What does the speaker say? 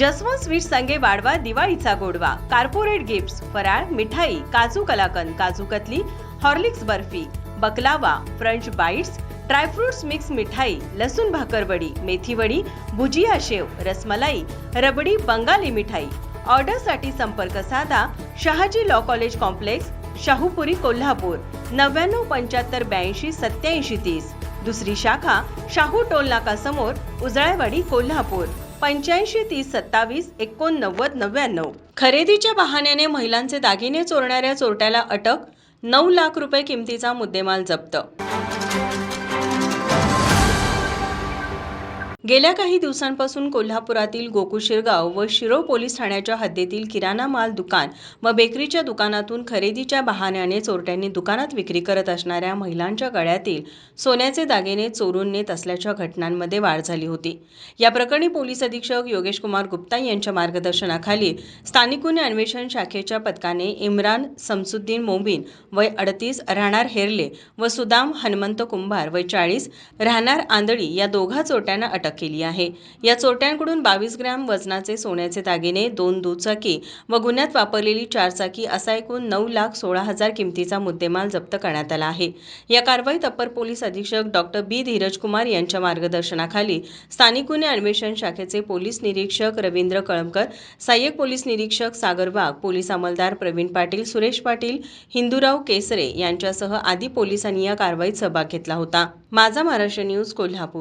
Jaswant sweet संगे वाढवा दिवाळीचा गोडवा. कार्पोरेट गिफ्ट्स फराळ मिठाई kaju kalakand kaju katli Horlicks barfi baklava French bites dry fruits mix मिठाई लसूण भाकरवडी मेथीवडी भुजिया शेव रसमलाई रबडी बंगाली मिठाई. ऑर्डरसाठी संपर्क साधा Shahaji law college complex Shahupuri Kolhapur नव्याण्णव पंच्याहत्तर ब्याऐंशी सत्याऐंशी तीस. दुसरी शाखा शाहू टोल नाका समोर उजळायवाडी कोल्हापूर. पंच्याऐंशी तीस सत्तावीस एकोणनव्वद नव्याण्णव. खरेदीच्या बहाण्याने महिलांचे दागिने चोरणाऱ्या चोरट्याला अटक नऊ लाख रुपये किमतीचा मुद्देमाल जप्त. गेल्या काही दिवसांपासून कोल्हापुरातील गोकुशिरगाव व शिरो पोलीस ठाण्याच्या हद्दीतील किराणा माल दुकान व बेकरीच्या दुकानातून खरेदीच्या बहाण्याने चोरट्यांनी दुकानात विक्री करत असणाऱ्या महिलांच्या गळ्यातील सोन्याचे दागिने चोरून नेत असल्याच्या घटनांमध्ये वाढ झाली होती. या प्रकरणी पोलीस अधीक्षक योगेश कुमार गुप्ता यांच्या मार्गदर्शनाखाली स्थानिक गुन्हे अन्वेषण शाखेच्या पथकाने इम्रान समसुद्दीन मोबीन वय अडतीस राहणार हेरले व सुदाम हनुमंत कुंभार वय चाळीस राहणार आंधळी या दोघा चोरट्यांना अटक केली आहे. या चोरट्यांकडून बावीस ग्रॅम वजनाचे सोन्याचे दागिने दोन दुचाकी व गुन्ह्यात वापरलेली चारचाकी असा एकूण नऊ लाख सोळा हजार किमतीचा मुद्देमाल जप्त करण्यात आला आहे. या कारवाईत अप्पर पोलीस अधीक्षक डॉक्टर बी. धीरज कुमार यांच्या मार्गदर्शनाखाली स्थानिक गुन्हे अन्वेषण शाखेचे पोलीस निरीक्षक रवींद्र कळमकर सहाय्यक पोलीस निरीक्षक सागर वाघ पोलीस अंमलदार प्रवीण पाटील सुरेश पाटील हिंदूराव केसरे यांच्यासह आदी पोलिसांनी या कारवाईत सहभाग घेतला होता. माझा महाराष्ट्र न्यूज कोल्हापूर.